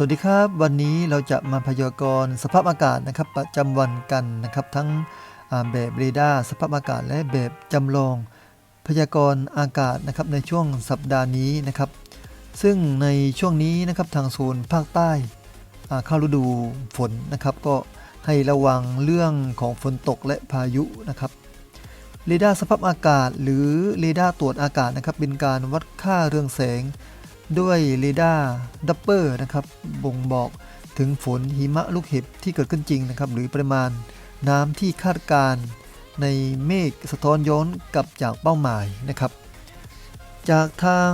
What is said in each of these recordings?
สวัสดีครับวันนี้เราจะมาพยากรณ์สภาพอากาศนะครับประจำวันกันนะครับ ทั้งแบบเรดาร์สภาพอากาศและแบบจำลอง พยากรณ์อากาศนะครับในช่วงสัปดาห์นี้นะครับ ซึ่งในช่วงนี้นะครับทางโซนภาคใต้อ่าเข้าฤดูฝนนะครับ ก็ให้ระวังเรื่องของฝนตกและพายุนะครับเรดาร์สภาพอากาศ หรือเรดาร์ตรวจอากาศนะครับเป็นการวัดค่าเรืองแสง ด้วยเรดาร์ดัปเปอร์นะครับบ่งบอกถึงฝนหิมะลูกเห็บที่เกิดขึ้นจริงนะครับ หรือปริมาณน้ำที่คาดการในเมฆสะท้อนย้อนกลับจากเป้าหมายนะครับ จากทาง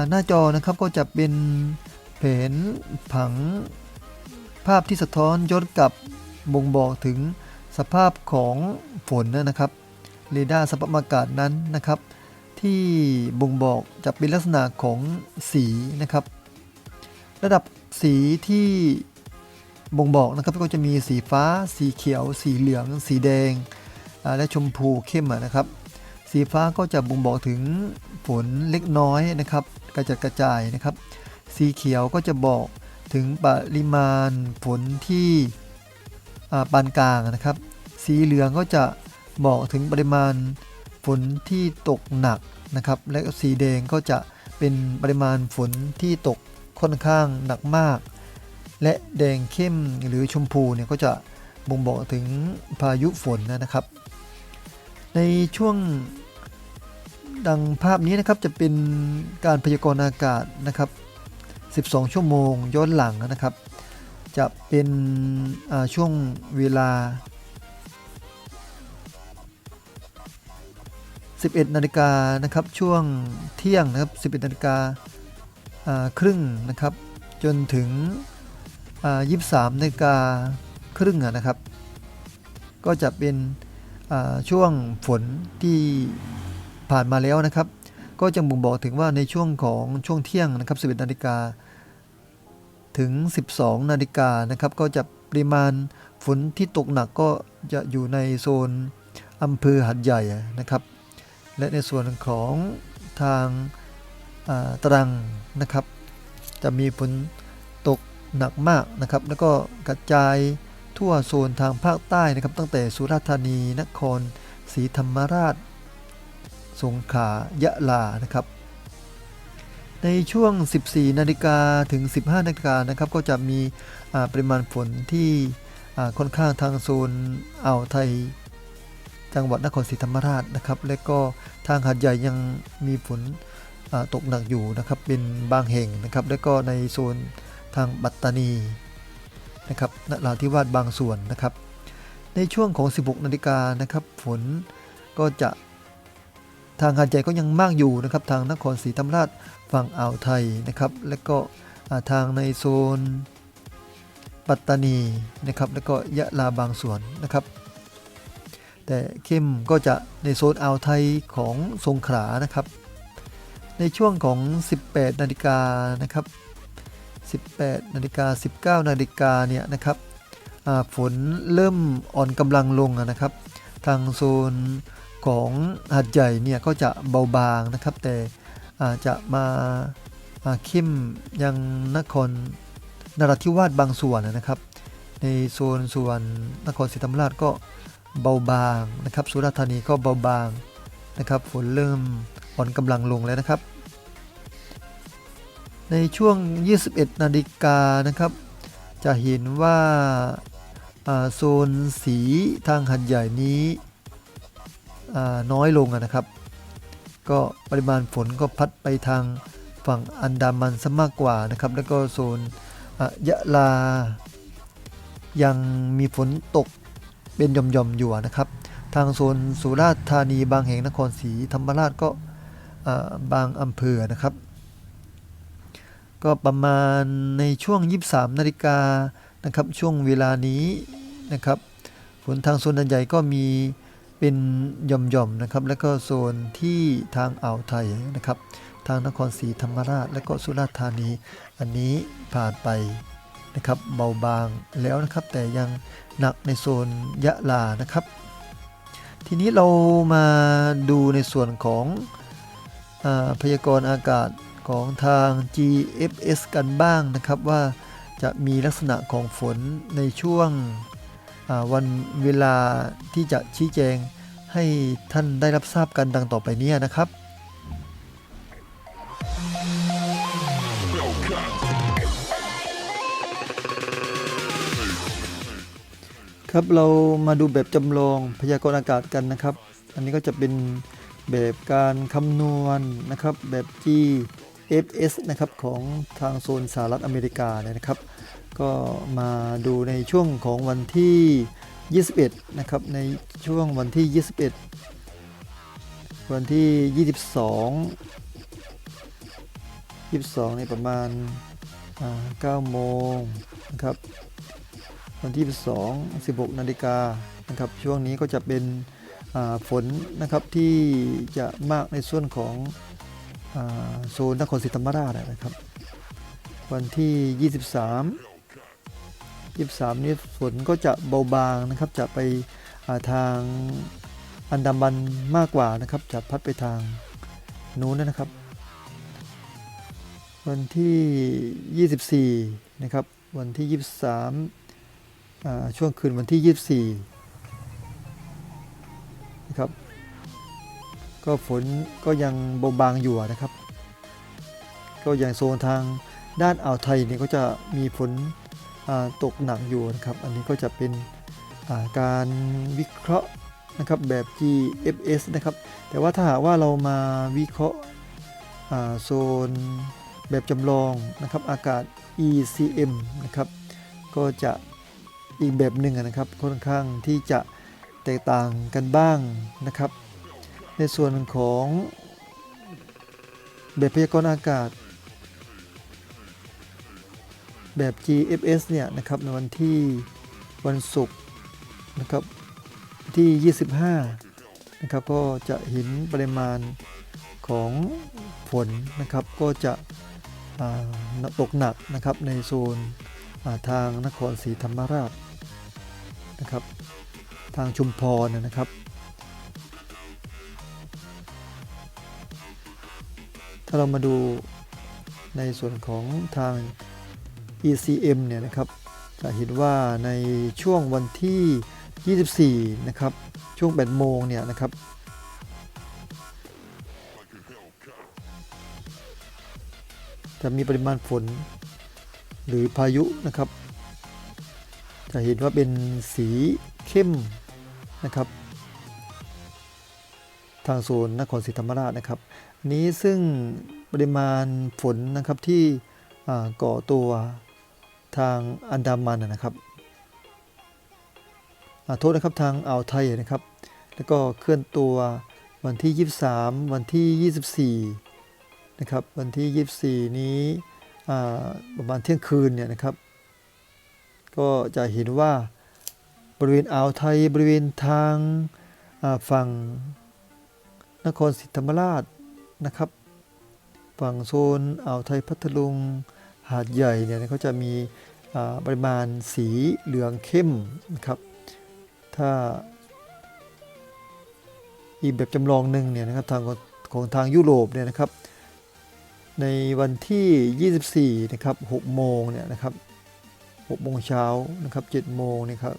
าหน้าจอนะครับก็จะเป็นแผนผังภาพที่สะท้อนย้อนกลับบ่งบอกถึงสภาพของฝนนะครับเรดาร์สภาพอากาศนั้นนะครับ ที่บ่งบอกจะเป็นลักษณะของสีนะครับ ระดับสีที่บ่งบอกนะครับก็จะมีสีฟ้า สีเขียว สีเหลือง สีแดง และชมพูเข้มนะครับ สีฟ้าก็จะบ่งบอกถึงฝนเล็กน้อยนะครับ กระจัดกระจายนะครับ สีเขียวก็จะบอกถึงปริมาณฝนที่ปานกลางนะครับ สีเหลืองก็จะบอกถึงปริมาณ ฝนที่ตกหนักนะครับ และสีแดงก็จะเป็นปริมาณฝนที่ตกค่อนข้างหนักมาก และแดงเข้มหรือชมพูเนี่ยก็จะบ่งบอกถึงพายุฝนนะครับ ในช่วงดังภาพนี้นะครับจะเป็นการพยากรณ์อากาศนะครับ 12 ชั่วโมงย้อนหลังนะครับ จะเป็นช่วงเวลา 11นาฬิกานะครับช่วงเที่ยงนะครับ11นาฬิกาครึ่งนะครับจนถึงอ่า23นาฬิกาครึ่งนะครับ ก็จะเป็นช่วงฝนที่ผ่านมาแล้วนะครับ ก็จะบ่งบอกถึงว่าในช่วงของช่วงเที่ยงนะครับ 11นาฬิกาถึง 12นาฬิกานะครับก็จะปริมาณฝนที่ตกหนักก็จะอยู่ในโซนอำเภอหัดใหญ่นะครับ และในส่วนของทางตรังนะครับ จะมีฝนตกหนักมากนะครับ แล้วก็กระจายทั่วโซนทางภาคใต้นะครับ ตั้งแต่สุราษฎร์ธานีนครศรีธรรมราช สงขลายะลานะครับ ในช่วง 14 นาฬิกาถึง 15 นาฬิกานะครับ ก็จะมีปริมาณฝนที่ค่อนข้างทางโซนอ่าวไทย จังหวัดนครศรีธรรมราชนะครับ และก็ทางหาดใหญ่ยังมีฝนตกหนักอยู่นะครับ เป็นบางแห่งนะครับ และก็ในโซนทางปัตตานีนะครับนราธิวาสบางส่วนนะครับ ในช่วงของ 16 นาฬิกานะครับ ฝนก็จะทางหาดใหญ่ก็ยังมากอยู่นะครับ ทางนครศรีธรรมราชฝั่งอ่าวไทยนะครับ และก็ทางในโซนปัตตานีนะครับ และก็ยะลาบางส่วนนะครับ แต่เข้มก็จะในโซนอ่าวไทยของสงขลานะครับ ในช่วงของ 18 นาฬิกานะครับ 18 นาฬิกา 19 นาฬิกาเนี่ยนะครับฝนเริ่มอ่อนกำลังลงนะครับ ทางโซนของหาดใหญ่เนี่ยก็จะเบาบางนะครับ แต่อาจจะมาอาเข้มยังนครนราธิวาสบางส่วนนะครับ ในโซนส่วนนครศรีธรรมราชก็ เบาบางนะครับ สุราษฎร์ธานีก็เบาบางนะครับฝนเริ่มอ่อนกำลังลงแล้วนะครับ ในช่วง 21 นาฬิกานะครับ จะเห็นว่าโซนสีทางหัดใหญ่นี้น้อยลงนะครับ ก็ปริมาณฝนก็พัดไปทางฝั่งอันดามันซะมากกว่านะครับ แล้วก็โซนยะลายังมีฝนตก เป็นหย่อมๆอยู่นะครับ ทางโซนสุราษฎร์ธานีบางแห่งนครศรีธรรมราชก็บางอำเภอนะครับ ก็ประมาณในช่วง 23นาฬิกานะครับช่วงเวลานี้นะครับฝนทางโซนอันใหญ่ก็มีเป็นหย่อมๆนะครับ แล้วก็โซนที่ทางอ่าวไทยนะครับ ทางนครศรีธรรมราช และก็สุราษฎร์ธานี อันนี้ผ่านไป นะครับเบาบางแล้วนะครับ แต่ยังหนักในโซนยะลานะครับ ทีนี้เรามาดูในส่วนของอพยากรณ์อากาศของทาง GFS กันบ้างนะครับว่าจะมีลักษณะของฝนในช่วงวันเวลาที่จะชี้แจงให้ท่านได้รับทราบกันดังต่อไปนี้นะครับ ครับเรามาดูแบบจำลองพยากรณ์อากาศกันนะครับ อันนี้ก็จะเป็นแบบการคำนวณนะครับแบบ GFS นะครับของทางโซนสหรัฐอเมริกาเนี่ยนะครับ ก็มาดูในช่วงของวันที่ 21 นะครับในช่วงวันที่ 21 วันที่ 22 22ในประมาณ9โมงนะครับ วันที่2 16นาฬิกานะครับช่วงนี้ก็จะเป็นฝนนะครับที่จะมากในส่วนของโซนนครศรีธรรมราชนะครับ วันที่ 23 23 นี้ฝนก็จะเบาบางนะครับจะไปาทางอันดามันมากกว่านะครับจะพัดไปทางนู้นนะครับ วันที่ 24 นะครับ วันที่ 23อ่า ช่วงคืนวันที่ 24นะครับก็ฝนก็ยังเบาบางอยู่นะครับ ก็อย่างโซนทางด้านอ่าวไทยนี่ก็จะมีฝนตกหนักอยู่นะครับ อันนี้ก็จะเป็นาการวิเคราะห์นะครับแบบ GFS นะครับ แต่ว่าถ้าหากว่าเรามาวิเคราะห์โซนแบบจำลองนะครับอากาศ ECM นะครับ ก็จะ อีกแบบหนึ่งนะครับค่อนข้างที่จะแตกต่างกันบ้างนะครับ ในส่วนของแบบพยากรณ์อากาศ แบบ GFS เนี่ยนะครับในวันที่วันศุกร์นะครับที่ 25 นะครับก็จะเห็นปริมาณของฝนนะครับก็จะตกหนักนะครับในโซนทางนครศรีธรรมราช นะครับ ทางชุมพรนะนะครับ ถ้าเรามาดูในส่วนของทาง ECM เนี่ยนะครับ จะเห็นว่าในช่วงวันที่ 24 นะครับ ช่วง 8 โมงเนี่ยนะครับจะมีปริมาณฝนหรือพายุนะครับ จะเห็นว่าเป็นสีเข้มนะครับ ทางโซนนครศรีธรรมราชนะครับ นี้ซึ่งปริมาณฝนนะครับที่อ่าก่อตัวทางอันดามันนะครับโทษนะครับทางอ่าวไทยนะครับ แล้วก็เคลื่อนตัววันที่ 23 วันที่ 24นะครับวันที่ 24 นี้ประมาณเที่ยงคืนเนี่ยนะครับ ก็จะเห็นว่าบริเวณอ่าวไทยบริเวณทางฝั่งนครศรีธรรมราชนะครับ ฝั่งโซนอ่าวไทยพัทลุงหาดใหญ่เนี่ยเขาจะมีปริมาณสีเหลืองเข้มนะครับ ถ้าอีกแบบจำลองหนึ่งเนี่ยนะครับทางของทางยุโรปเนี่ยนะครับ ในวันที่ 24 นะครับ6โมงเนี่ยนะครับ 6โมงเช้านะครับ7โมงเนี่ยครับ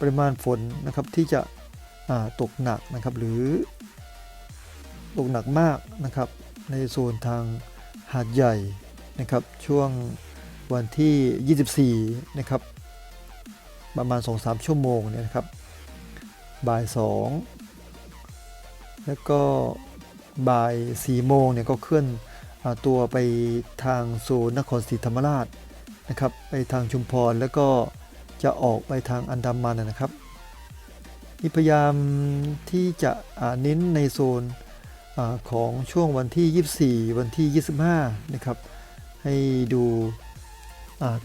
ปริมาณฝนนะครับที่จะตกหนักนะครับหรือตกหนักมากนะครับในโซนทางหาดใหญ่นะครับช่วงวันที่ 24 นะครับ ประมาณ 2-3 ชั่วโมงเนี่ยนะครับ บ่าย 2 แล้วก็บ่าย 4 โมงเนี่ยก็เคลื่อน ตัวไปทางโซนนครศรีธรรมราชนะครับ ไปทางชุมพรแล้วก็จะออกไปทางอันดามันนะครับนี่พยายามที่จะเน้นในโซนอของช่วงวันที่ 24 วันที่ 25 นะครับ ให้ดู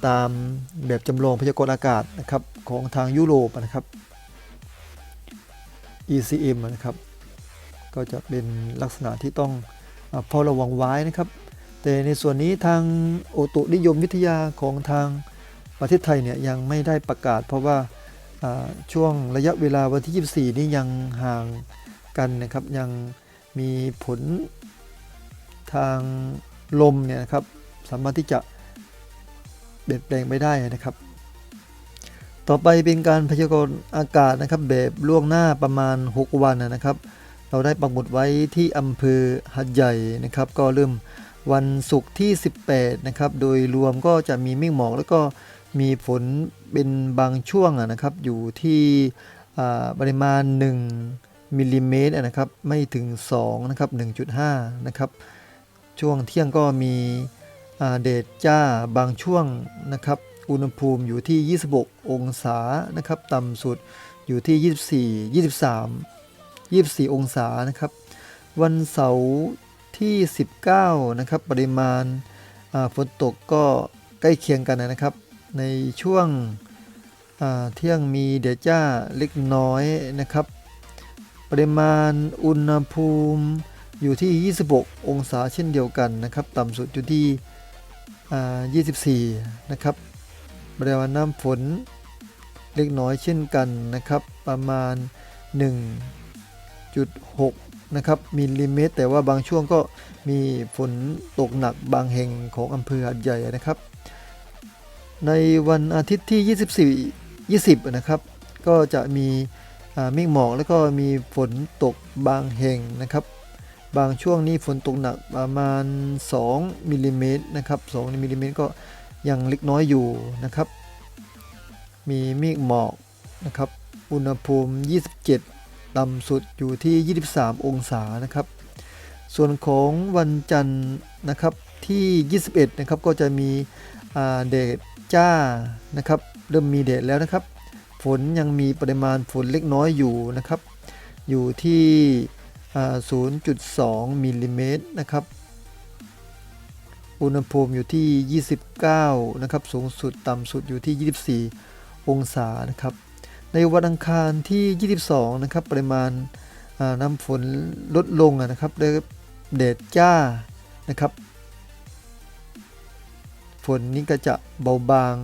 ตามแบบจำลองพยากรณ์อากาศนะครับของทางยุโรปนะครับ ECM นะครับ ก็จะเป็นลักษณะที่ต้อง เฝ้าระวังไว้นะครับ แต่ในส่วนนี้ทางโอตุนิยมวิทยาของทางประเทศไทยเนี่ยยังไม่ได้ประกาศ เพราะว่าช่วงระยะเวลาวันที่ 24 นี้ยังห่างกันนะครับยังมีผลทางลมเนี่ยนะครับสามารถที่จะเปลี่ยนแปลงไปได้นะครับ ต่อไปเป็นการพยากรณ์อากาศนะครับแบบล่วงหน้าประมาณ 6 วันนะครับ เราได้ปักหมุดไว้ที่อำเภอหัดใหญ่นะครับ ก็เริ่มวันศุกร์ที่ 18 นะครับ โดยรวมก็จะมีเมฆหมอกแล้วก็มีฝนเป็นบางช่วงนะครับ อยู่ที่ปริมาณ 1มิลลิเมตรนะครับ ไม่ถึง2นะครับ1.5 นะครับ ช่วงเที่ยงก็มีอ่าแดดจ้าบางช่วงนะครับ อุณหภูมิอยู่ที่ 26 องศานะครับ ต่ำสุดอยู่ที่ 24 23 24 องศานะครับ วันเสาร์ที่ 19 นะครับ ปริมาณฝนตกก็ใกล้เคียงกันนะครับ ในช่วงเที่ยงมีแดดจ้าเล็กน้อยนะครับ ปริมาณอุณหภูมิอยู่ที่ 26 องศาเช่นเดียวกันนะครับ ต่ำสุดอยู่ที่อ่า24 นะครับปริมาณน้ำฝนเล็กน้อยเช่นกันนะครับ ประมาณ 1.6นะครับมิลลิเมตร แต่ว่าบางช่วงก็มีฝนตกหนักบางแห่งของอำเภอหัดใหญ่นะครับ ในวันอาทิตย์ที่ 24 20 นะครับ ก็จะมีเมฆหมอกแล้วก็มีฝนตกบางแห่งนะครับ บางช่วงนี้ฝนตกหนักประมาณ 2มิลลิเมตรนะครับ2มิลลิเมตรก็ยังเล็กน้อยอยู่นะครับ มีเมฆหมอกนะครับ อุณหภูมิ 27 ต่ำสุดอยู่ที่ 23 องศานะครับ ส่วนของวันจันทร์นะครับที่ 21 นะครับก็จะมีอ่าแดดจ้านะครับ เริ่มมีแดดแล้วนะครับ ฝนยังมีปริมาณฝนเล็กน้อยอยู่นะครับ อยู่ที่ 0.2มิลลิเมตรนะครับ อุณหภูมิอยู่ที่ 29 นะครับ สูงสุดต่ำสุดอยู่ที่ 24 องศานะครับ ในวันอังคารที่ 22 นะครับ ปริมาณน้ำฝนลดลงนะครับได้แดดจ้านะครับ ฝนนี้ก็จะเบาบาง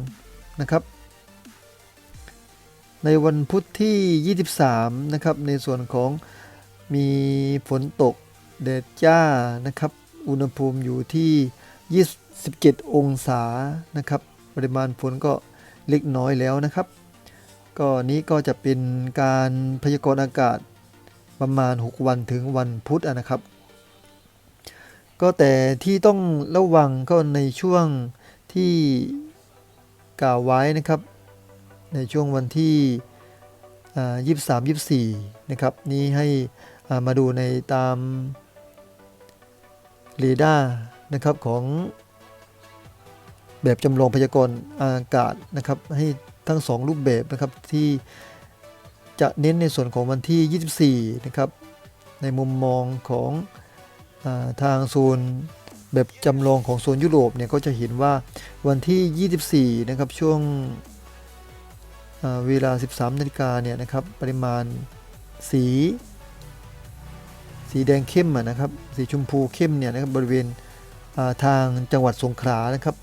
นะครับ ในวันพุธที่ 23 นะครับ ในส่วนของมีฝนตกแดดจ้านะครับ อุณหภูมิอยู่ที่ 27 องศานะครับ ปริมาณฝนก็เล็กน้อยแล้วนะครับ ก็นี้ก็จะเป็นการพยากรณ์อากาศประมาณ 6 วันถึงวันพุธนะครับ ก็แต่ที่ต้องระวังก็ในช่วงที่กล่าวไว้นะครับ ในช่วงวันที่ยี่สิบสามยี่สิบสี่นะครับ นี้ให้มาดูในตามเรดาร์นะครับของแบบจำลองพยากรณ์อากาศนะครับ ให้ ทั้งสองรูปแบบนะครับที่จะเน้นในส่วนของวันที่ 24 นะครับในมุมมองของอทางโซนแบบจำลองของโซนยุโรปเนี่ยก็จะเห็นว่าวันที่ 24 นะครับช่วงเวลา 13นาฬิกาเนี่ยนะครับปริมาณสี สีแดงเข้มอะนะครับสีชมพูเข้มเนี่ยนะครับบริเวณทางจังหวัดสงขลานะครับ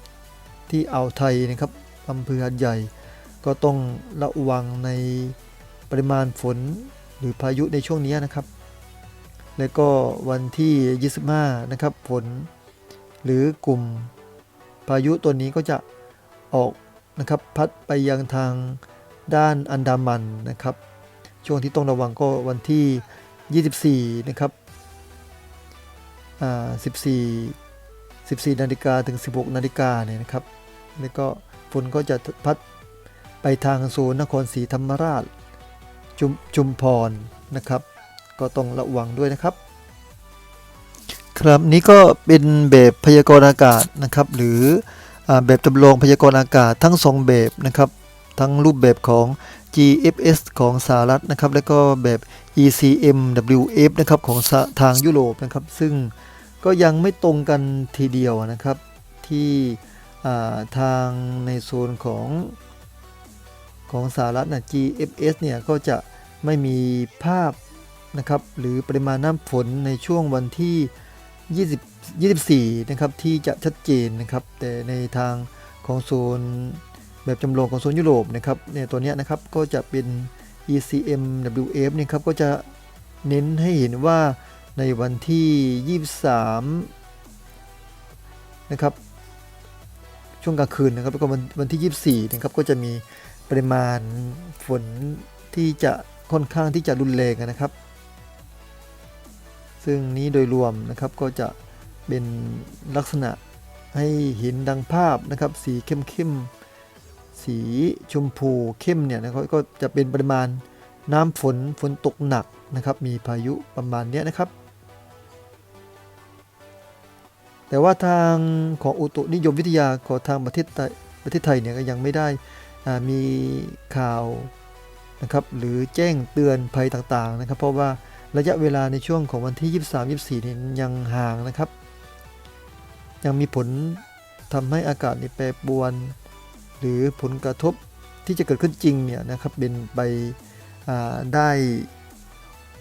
ที่อ่าวไทยนะครับอำเภอหัดใหญ่ ก็ต้องระวังในปริมาณฝนหรือพายุในช่วงนี้นะครับ และก็วันที่ 25 นะครับ ฝน หรือกลุ่มพายุตัวนี้ก็จะออกนะครับพัดไปยังทางด้านอันดามันนะครับ ช่วงที่ต้องระวังก็วันที่ 24 นะครับอ่า14 14 นาฬิกาถึง 16 นาฬิกาเนี่ยนะครับ แล้วก็ฝนก็จะพัด ไปทางโซนนครศรีธรรมราชจุมจุมพรนะครับ ก็ต้องระวังด้วยนะครับ ครับนี่ก็เป็นแบบพยากรณ์อากาศนะครับ หรืออแบบจำลองพยากรณ์อากาศทั้งสองแบบนะครับ ทั้งรูปแบบของ GFS ของสหรัฐนะครับ และก็แบบ ECMWF นะครับของทางยุโรปนะครับ ซึ่งก็ยังไม่ตรงกันทีเดียวนะครับที่ทางในโซนของ ของสหรัฐนะ GFS เนี่ยก็จะไม่มีภาพนะครับหรือปริมาณน้ำฝนในช่วงวันที่ 20 24 นะครับที่จะชัดเจนนะครับ แต่ในทางของโซนแบบจำลองของโซนยุโรปนะครับเนี่ยตัวเนี้ยนะครับก็จะเป็น ECMWF นี่ครับก็จะเน้นให้เห็นว่าในวันที่ 23 นะครับ ช่วงกลางคืนนะครับแล้วก็วันวันที่ 24 นะครับก็จะมี ปริมาณฝนที่จะค่อนข้างที่จะรุนแรงนะครับ ซึ่งนี้โดยรวมนะครับก็จะเป็นลักษณะให้เห็นดังภาพนะครับ สีเข้มเข้มสีชมพูเข้มเนี่ยนะครับก็จะเป็นปริมาณน้ำฝนฝนตกหนักนะครับ มีพายุประมาณนี้นะครับ แต่ว่าทางของอุตุนิยมวิทยาของทางประเทศไทยประเทศไทยเนี่ยก็ยังไม่ได้ มีข่าวนะครับหรือแจ้งเตือนภัยต่างๆนะครับ เพราะว่าระยะเวลาในช่วงของวันที่ 23 24นี่ยังห่างนะครับ ยังมีผลทำให้อากาศนี่แปรปรวน หรือผลกระทบที่จะเกิดขึ้นจริงเนี่ยนะครับเป็นไปได้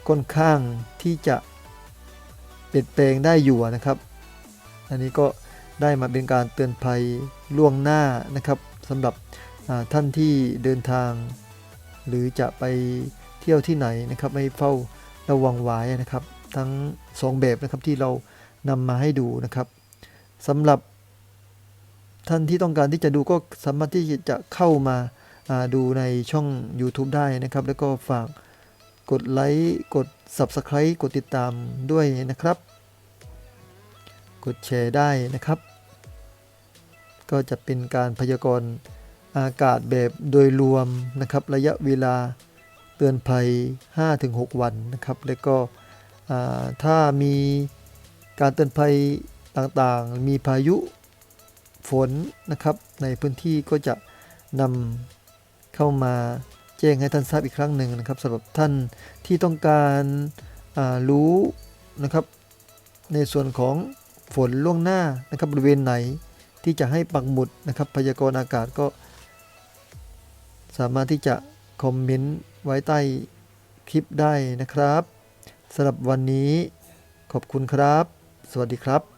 ค่อนข้างที่จะเปลี่ยนแปลงได้อยู่นะครับ อันนี้ก็ได้มาเป็นการเตือนภัยล่วงหน้านะครับสำหรับ ท่านที่เดินทาง หรือจะไปเที่ยวที่ไหนนะครับให้เฝ้าระวังไว้นะครับ ทั้งสองแบบนะครับที่เรานำมาให้ดูนะครับสำหรับท่านที่ต้องการที่จะดูก็สามารถที่จะเข้ามาาดูในช่อง YouTube ได้นะครับ แล้วก็ฝากกดไลค์กด Subscribe กดติดตามด้วยนะครับ กดแชร์ได้นะครับ ก็จะเป็นการพยากรณ์ อากาศแบบโดยรวมนะครับระยะเวลาเตือนภัย 5-6 วันนะครับแล้วก็ถ้ามีการเตือนภัยต่างๆ มีพายุฝนนะครับในพื้นที่ก็จะนำเข้ามาแจ้งให้ท่านทราบอีกครั้งหนึ่งนะครับสำหรับท่านที่ต้องการารู้นะครับในส่วนของฝนล่วงหน้านะครับบริเวณไหนที่จะให้ปักหมุดนะครับพยากรณ์อากาศก็ สามารถที่จะคอมเมนต์ไว้ใต้คลิปได้นะครับสำหรับวันนี้ขอบคุณครับ สวัสดีครับ